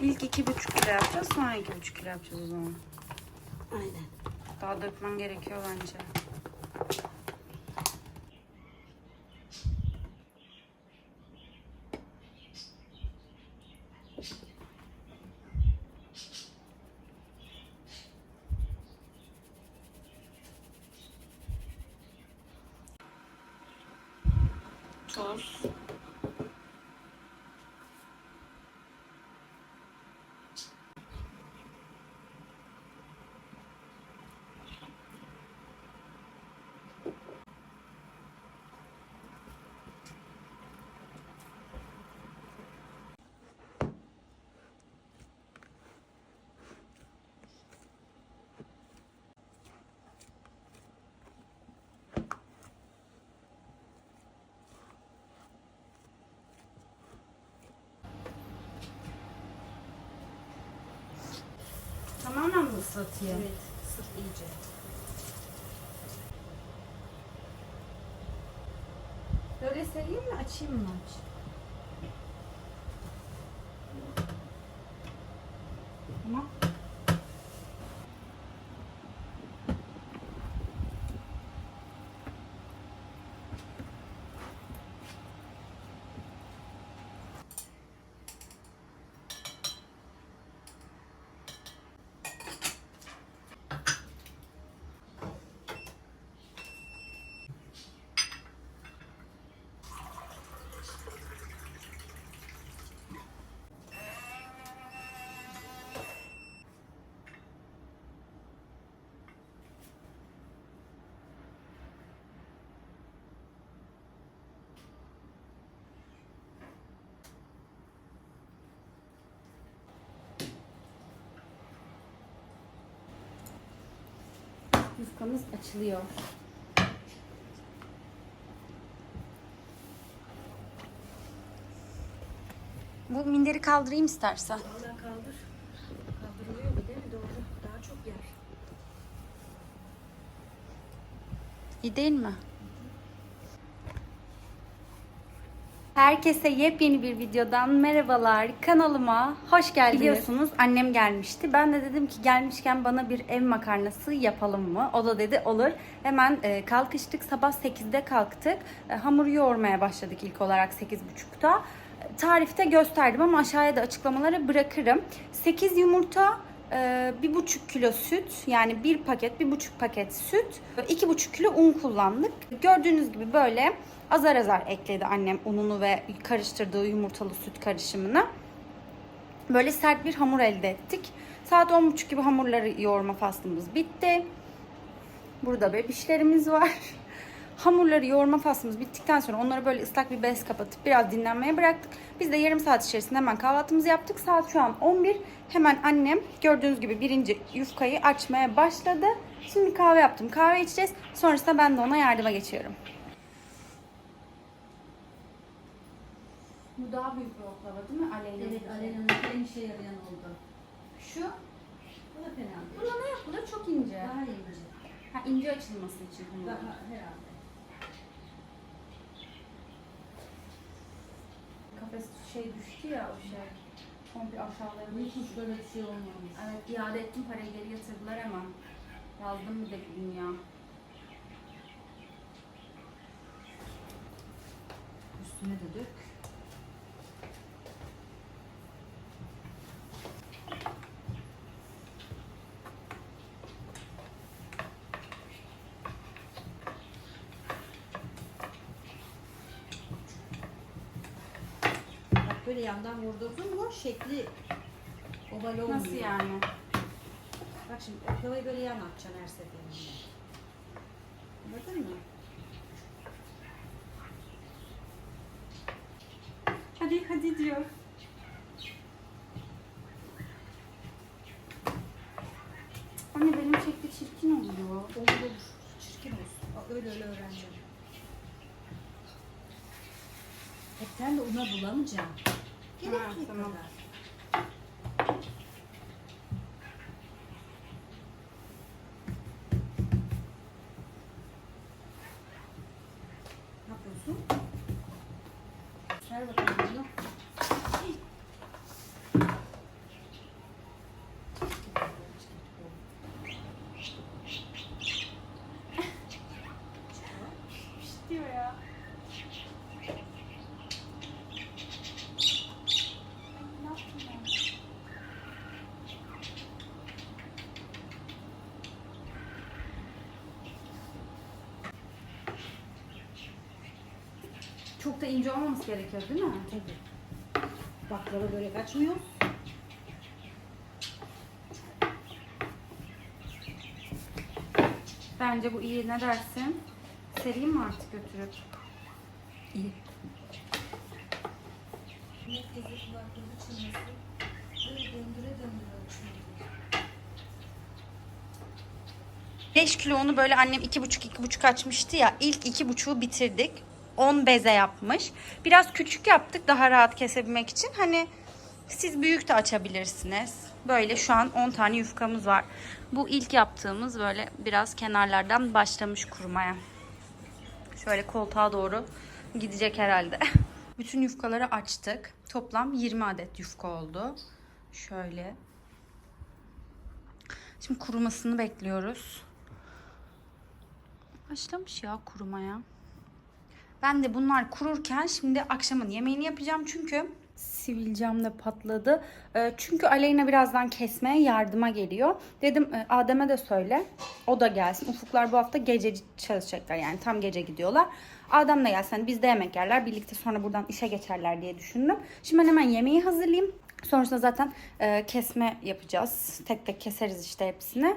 İlk iki buçuk kilo yapacağız sonra iki buçuk kilo yapacağız o zaman. Aynen. Daha dökmen gerekiyor bence. Tuz. Tamamen mi ıslatayım? Evet. Sık iyice. Böyle sereyim mi açayım mı? Tamam. Yufkamız açılıyor. Bu minderi kaldırayım istersen. Valla kaldır. Kaldırılıyor mu değil mi? Doğru. Daha çok yer. İyi değil mi? Herkese yepyeni bir videodan merhabalar. Kanalıma hoş geldiniz. Biliyorsunuz annem gelmişti. Ben de dedim ki gelmişken bana bir ev makarnası yapalım mı? O da dedi olur. Hemen e, kalkıştık. Sabah 8'de kalktık. E, hamur yoğurmaya başladık ilk olarak 8.30'da. E, Tarifte gösterdim ama aşağıya da açıklamalara bırakırım. 8 yumurta, bir buçuk kilo süt yani bir paket bir buçuk paket süt iki buçuk kilo un kullandık. Gördüğünüz gibi böyle azar azar ekledi annem ununu ve karıştırdığı yumurtalı süt karışımını. Böyle sert bir hamur elde ettik. Saat 10.30 gibi hamurları yoğurma faslımız bitti. Burada bebişlerimiz var. Hamurları yoğurma faslımız bittikten sonra onları böyle ıslak bir bez kapatıp biraz dinlenmeye bıraktık. Biz de yarım saat içerisinde hemen kahvaltımızı yaptık. Saat şu an 11. Hemen annem gördüğünüz gibi birinci yufkayı açmaya başladı. Şimdi kahve yaptım. Kahve içeceğiz. Sonrasında ben de ona yardıma geçiyorum. Bu daha büyük bir oklava değil mi? Aleyna. Evet Alena'nın en işe yarayan oldu. Şu. Bu da fena değil. Buna ne yapılır? Çok ince. Daha ince. Ha, ince açılması için. Daha herhalde. Kafes şey düştü ya o şey. Komple aşağılarına Hiç böyle bir şey olmamış. Evet iade ettim parayı geri yatırdılar hemen. Yazdım bir de gün ya. Üstüne de dök. Böyle yandan vurdurdun mu şekli oval olmuyor. Nasıl yani? Bak şimdi oklavayı böyle yan atacaksın her seferinde. Anladın mı? Hadi hadi diyor. Anne benim şekli çirkin oluyor. Olur olur. Çirkin olsun. Öyle öyle öğreneceğim. Hep sen de una bulamayacaksın. Gerekli Ha, tamam. kadar. Ne yapıyorsun? Ver bakalım bunu. Çok da ince olmaması gerekiyor değil mi? Tabii. Baklava börek açmıyor. Bence bu iyi. Ne dersin? Sereyim mi artık götürüp? İyi. 5 kilo unu böyle annem 2,5-2,5 açmıştı ya. İlk 2,5'u bitirdik. 10 beze yapmış. Biraz küçük yaptık daha rahat kesebilmek için. Hani siz büyük de açabilirsiniz. Böyle şu an 10 tane yufkamız var. Bu ilk yaptığımız böyle biraz kenarlardan başlamış kurumaya. Şöyle koltuğa doğru gidecek herhalde. Bütün yufkaları açtık. Toplam 20 adet yufka oldu. Şöyle. Şimdi kurumasını bekliyoruz. Başlamış ya kurumaya. Ben de bunlar kururken şimdi akşamın yemeğini yapacağım çünkü sivilcem de patladı. Ee, Çünkü Aleyna birazdan kesmeye yardıma geliyor. Dedim e, Adem'e de söyle. O da gelsin. Ufuklar bu hafta gece çalışacaklar yani tam gece gidiyorlar. Adem de gelsin. Hani biz de yemek yerler. Birlikte sonra buradan işe geçerler diye düşündüm. Şimdi ben hemen yemeği hazırlayayım. Sonrasında zaten e, kesme yapacağız. Tek tek keseriz işte hepsini.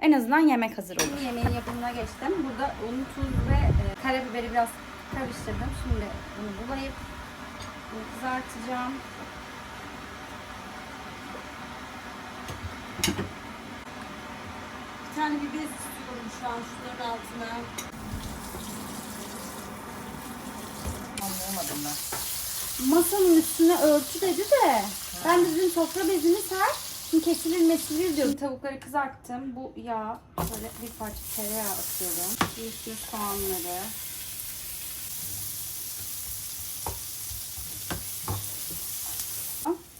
En azından yemek hazır olur. Yemeğin yapımına geçtim. Burada un, tuz ve e, karabiberi biraz karıştırdım. Şimdi bunu bulayıp bunu kızartacağım. Bir tane bir bez istiyorum şu an şunların altına. Anlayamadım ben. Masanın üstüne örtü dedi de ben de dedim sofra bezini ser. Şimdi kesilir mesilir diyorum. Tavukları kızarttım. Bu yağ böyle bir parça tereyağı atıyorum. Bir üstüne soğanları.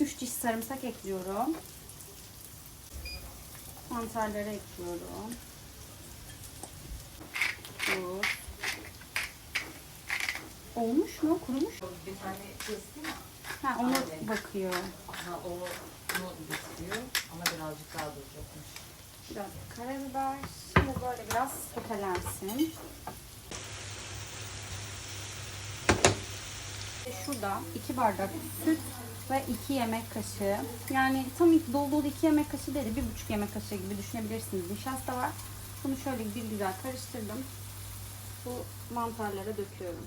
Üç diş sarımsak ekliyorum. Mantarları ekliyorum. Tuz. Olmuş mu? Kurumuş mu? Bir tane kesti mi? Ha ona Aynen. bakıyor. Ha o onu istiyor ama birazcık daha duracakmış. Biraz karabiber. Şimdi böyle biraz sotelensin. Şurada iki bardak süt ve iki yemek kaşığı. Yani tam dolu dolu iki yemek kaşığı değil de bir buçuk yemek kaşığı gibi düşünebilirsiniz. Nişasta var. Bunu şöyle bir güzel karıştırdım. Bu mantarlara döküyorum.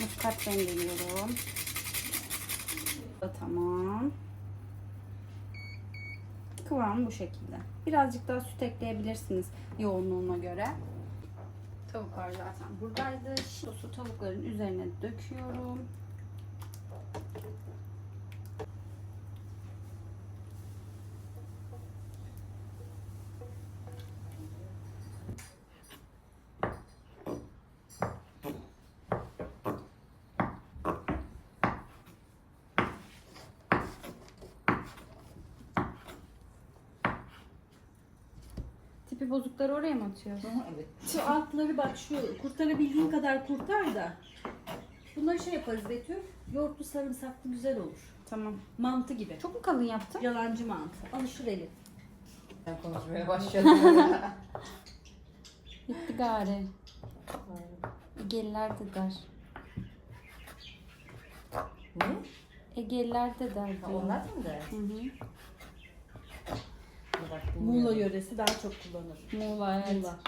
Muskat rendeliyorum. Tamam. Kıvam bu şekilde. Birazcık daha süt ekleyebilirsiniz yoğunluğuna göre. Tavuklar zaten buradaydı. Sosu tavukların üzerine döküyorum. Tipi bozukları oraya mı atıyorsun? evet. Şu altları bak şu kurtarabildiğin kadar kurtar da. Bunları şey yaparız Betül. Yoğurtlu sarımsaklı güzel olur. Tamam. Mantı gibi. Çok mu kalın yaptın? Yalancı mantı. Alışır eli. Ben konuşmaya başladım. Bitti gari. Egeliler de der. ne? Egeliler de der. Ha, onlar mı da? Hı hı. Bak, Muğla yöresi daha çok kullanır. Muğla evet. Muğla.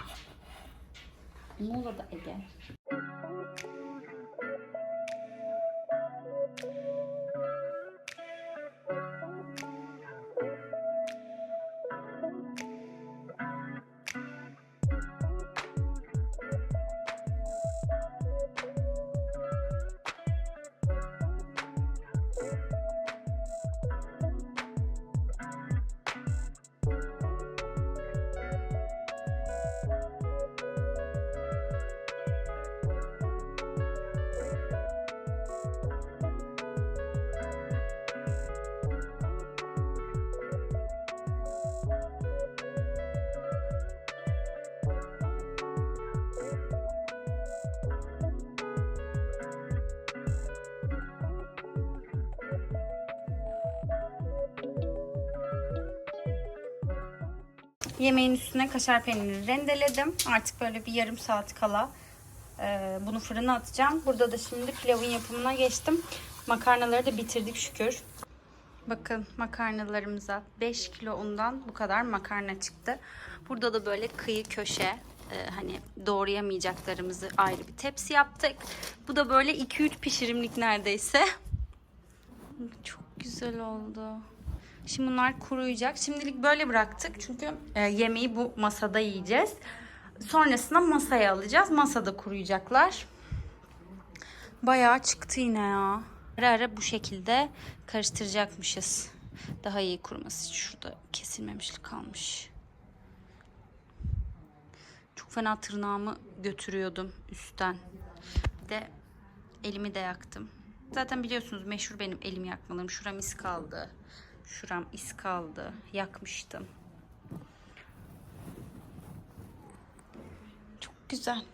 Muğla da Ege. Yemeğin üstüne kaşar peynirini rendeledim. Artık böyle bir yarım saat kala e, bunu fırına atacağım. Burada da şimdi pilavın yapımına geçtim. Makarnaları da bitirdik şükür. Bakın makarnalarımıza 5 kilo undan bu kadar makarna çıktı. Burada da böyle kıyı köşe e, hani doğrayamayacaklarımızı ayrı bir tepsi yaptık. Bu da böyle 2-3 pişirimlik neredeyse. Çok güzel oldu. Şimdi bunlar kuruyacak. Şimdilik böyle bıraktık çünkü e, yemeği bu masada yiyeceğiz. Sonrasında masaya alacağız. Masada kuruyacaklar. Bayağı çıktı yine ya. Ara ara bu şekilde karıştıracakmışız. Daha iyi kuruması. Şurada kesilmemişlik kalmış. Çok fena tırnağımı götürüyordum üstten. Bir de elimi de yaktım. Zaten biliyorsunuz meşhur benim elim yakmalım. Şuram iz kaldı. Şuram iz kaldı. Yakmıştım. Çok güzel.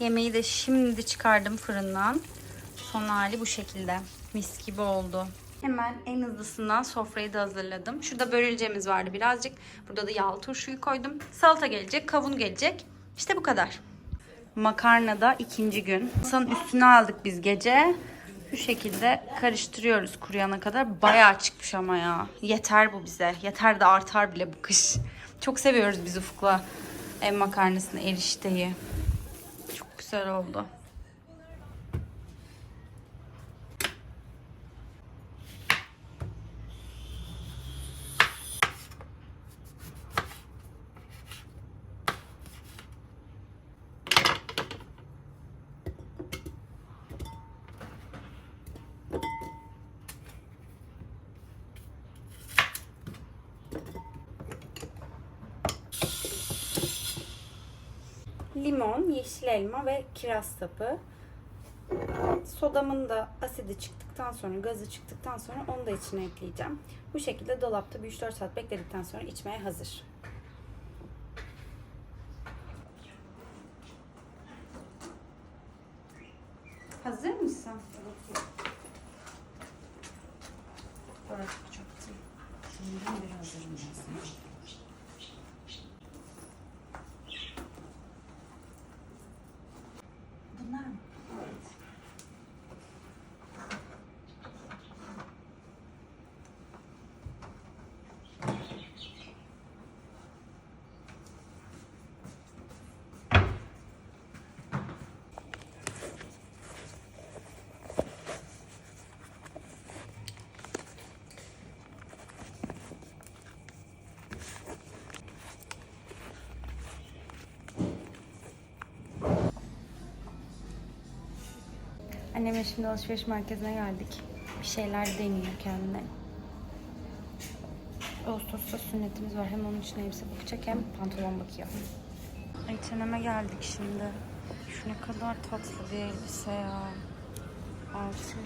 Yemeği de şimdi çıkardım fırından. Son hali bu şekilde. Mis gibi oldu. Hemen en hızlısından sofrayı da hazırladım. Şurada börülcemiz vardı birazcık. Burada da yağlı turşuyu koydum. Salata gelecek, kavun gelecek. İşte bu kadar. Makarna da ikinci gün. Masanın üstüne aldık biz gece. Şu şekilde karıştırıyoruz kuruyana kadar. Bayağı çıkmış ama ya. Yeter bu bize. Yeter de artar bile bu kış. Çok seviyoruz biz Ufuk'la ev makarnasını, erişteyi. Çok güzel oldu. Limon, yeşil elma ve kiraz sapı. Sodamın da asidi çıktıktan sonra, gazı çıktıktan sonra onu da içine ekleyeceğim. Bu şekilde dolapta bir 3-4 saat bekledikten sonra içmeye hazır. Hazır mısın? Orası çok değil. Şimdiden bir hazırım ben sana. Bunlar mı? Evet. Annemle şimdi alışveriş merkezine geldik. Bir şeyler deniyor kendine. Ağustos'ta sünnetimiz var. Hem onun için elbise bakacak hem pantolon bakıyor. H&M'e geldik şimdi. Şu ne kadar tatlı bir elbise ya. 600.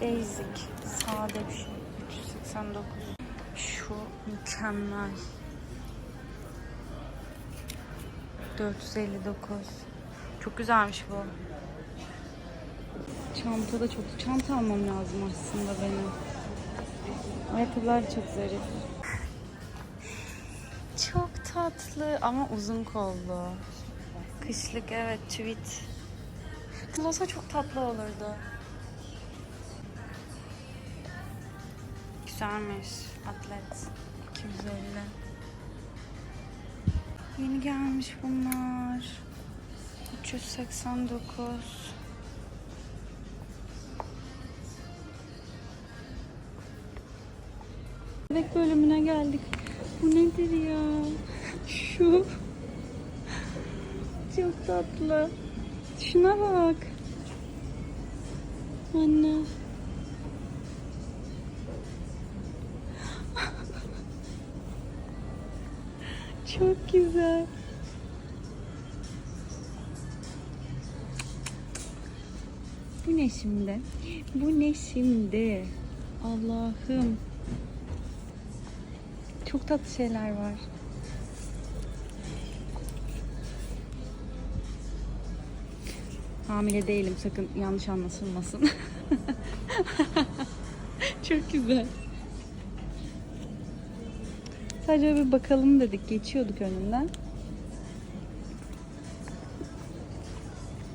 Basic. Sade bir şey. 389. Şu mükemmel. 459. Çok güzelmiş bu. Çanta da çok... Çanta almam lazım aslında benim. Ayakkabılar çok zarif. Çok tatlı ama uzun kollu. Kışlık evet tweet. Olsa çok tatlı olurdu. Güzelmiş. Atlet. 250. Yeni gelmiş bunlar. 389. Bebek bölümüne geldik. Bu nedir ya? Şu. Çok tatlı. Şuna bak. Anne. Çok güzel. Bu ne şimdi? Bu ne şimdi? Allah'ım. Çok tatlı şeyler var. Hamile değilim sakın yanlış anlaşılmasın. Çok güzel. Sadece bir bakalım dedik. Geçiyorduk önünden.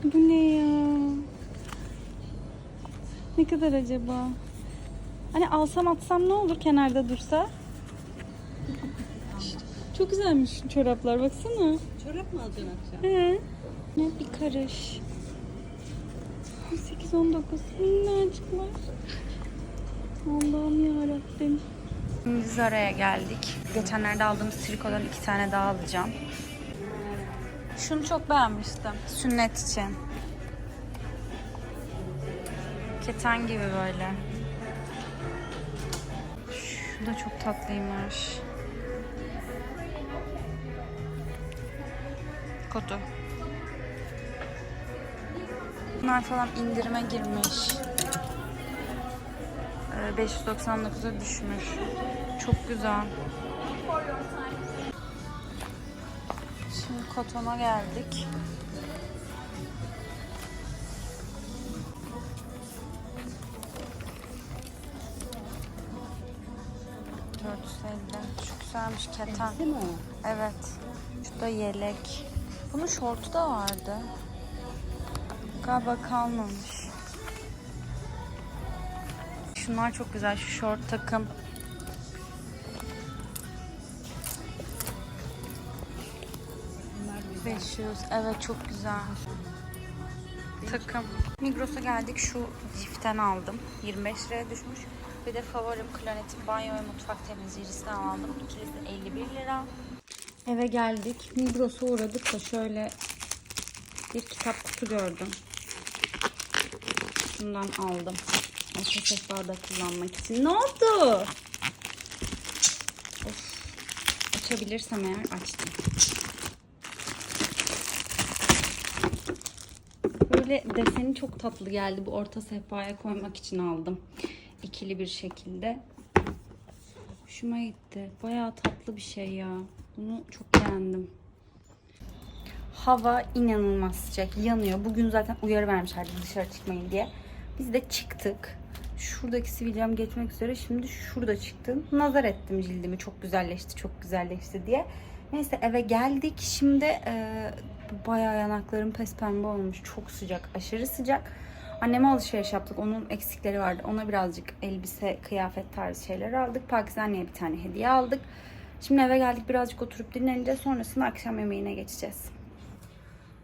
Bu ne ya? Ne kadar acaba? Hani alsam atsam ne olur kenarda dursa? Çok güzelmiş çoraplar baksana. Çorap mı alacaksın akşam? He. Ne bir karış. 18 19 minnacıklar. Allah'ım ya Rabbim. Şimdi Zara'ya geldik. Geçenlerde aldığımız trikodan iki tane daha alacağım. Şunu çok beğenmiştim. Sünnet için. Keten gibi böyle. Şu da çok tatlıymış. Kotu. Bunlar falan indirime girmiş. Ee, 599'a düşmüş. Çok güzel. Şimdi kotona geldik. ...450. Şu güzelmiş keten. Değil mi o? Evet. Şu da yelek. Bunun şortu da vardı. Galiba kalmamış. Şunlar çok güzel. Şu şort takım. Bunlar güzel. 500. Evet çok güzel. Takım. Migros'a geldik. Şu ciften aldım. 25 liraya düşmüş. Bir de favorim Planet'in banyo ve mutfak temizleyicisinden aldım. İkilisi 51 lira. Eve geldik. Migros'a uğradık da şöyle bir kitap kutu gördüm. Bundan aldım. Orta sehpada kullanmak için. Ne oldu? Of. Açabilirsem eğer açtım. Böyle deseni çok tatlı geldi. Bu orta sehpaya koymak için aldım. İkili bir şekilde. Hoşuma gitti. Bayağı tatlı bir şey ya. Bunu çok beğendim. Hava inanılmaz sıcak. Yanıyor. Bugün zaten uyarı vermişlerdi dışarı çıkmayın diye. Biz de çıktık. Şuradaki sivilcem geçmek üzere. Şimdi şurada çıktım. Nazar ettim cildimi. Çok güzelleşti, çok güzelleşti diye. Neyse eve geldik. Şimdi e, bayağı yanaklarım pes pembe olmuş. Çok sıcak, aşırı sıcak. Anneme alışveriş yaptık. Onun eksikleri vardı. Ona birazcık elbise, kıyafet tarzı şeyler aldık. Pakistan'a bir tane hediye aldık. Şimdi eve geldik. Birazcık oturup dinleneceğiz. Sonrasında akşam yemeğine geçeceğiz.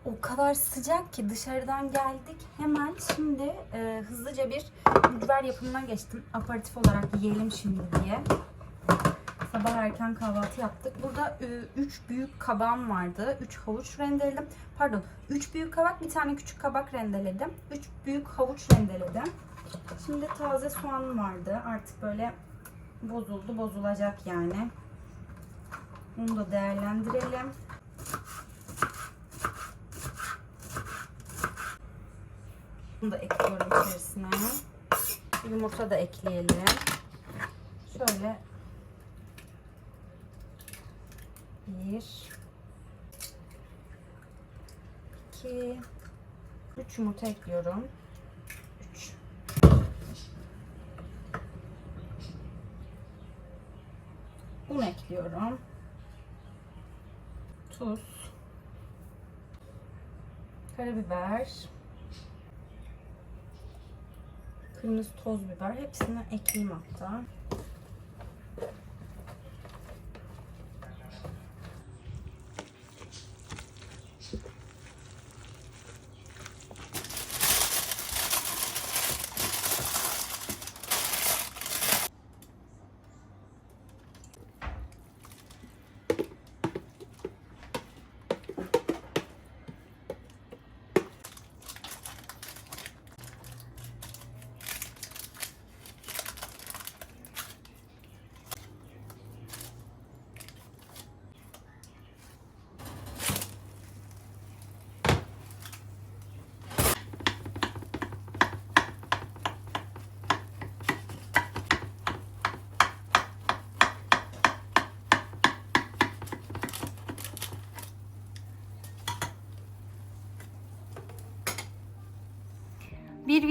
O kadar sıcak ki dışarıdan geldik. Hemen şimdi e, hızlıca bir mücver yapımına geçtim. Aparatif olarak yiyelim şimdi diye. Sabah erken kahvaltı yaptık. Burada 3 büyük kabağım vardı. 3 havuç rendeledim. Pardon 3 büyük kabak bir tane küçük kabak rendeledim. 3 büyük havuç rendeledim. Şimdi taze soğanım vardı. Artık böyle bozuldu. Bozulacak yani. Bunu da değerlendirelim. Bunu da ekliyorum içerisine. Yumurta da ekleyelim. Şöyle bir iki üç yumurta ekliyorum. Üç. Un ekliyorum. Tuz. Karabiber. Kırmızı toz biber. Hepsini ekleyeyim hatta.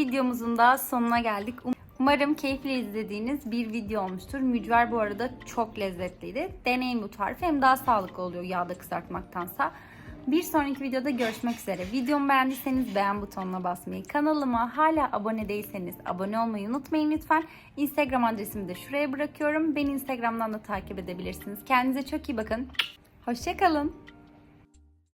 Videomuzun daha sonuna geldik. Um- Umarım keyifle izlediğiniz bir video olmuştur. Mücver bu arada çok lezzetliydi. Deneyin bu tarifi hem daha sağlıklı oluyor yağda kızartmaktansa. Bir sonraki videoda görüşmek üzere. Videomu beğendiyseniz beğen butonuna basmayı, kanalıma hala abone değilseniz abone olmayı unutmayın lütfen. Instagram adresimi de şuraya bırakıyorum. Beni Instagram'dan da takip edebilirsiniz. Kendinize çok iyi bakın. Hoşçakalın.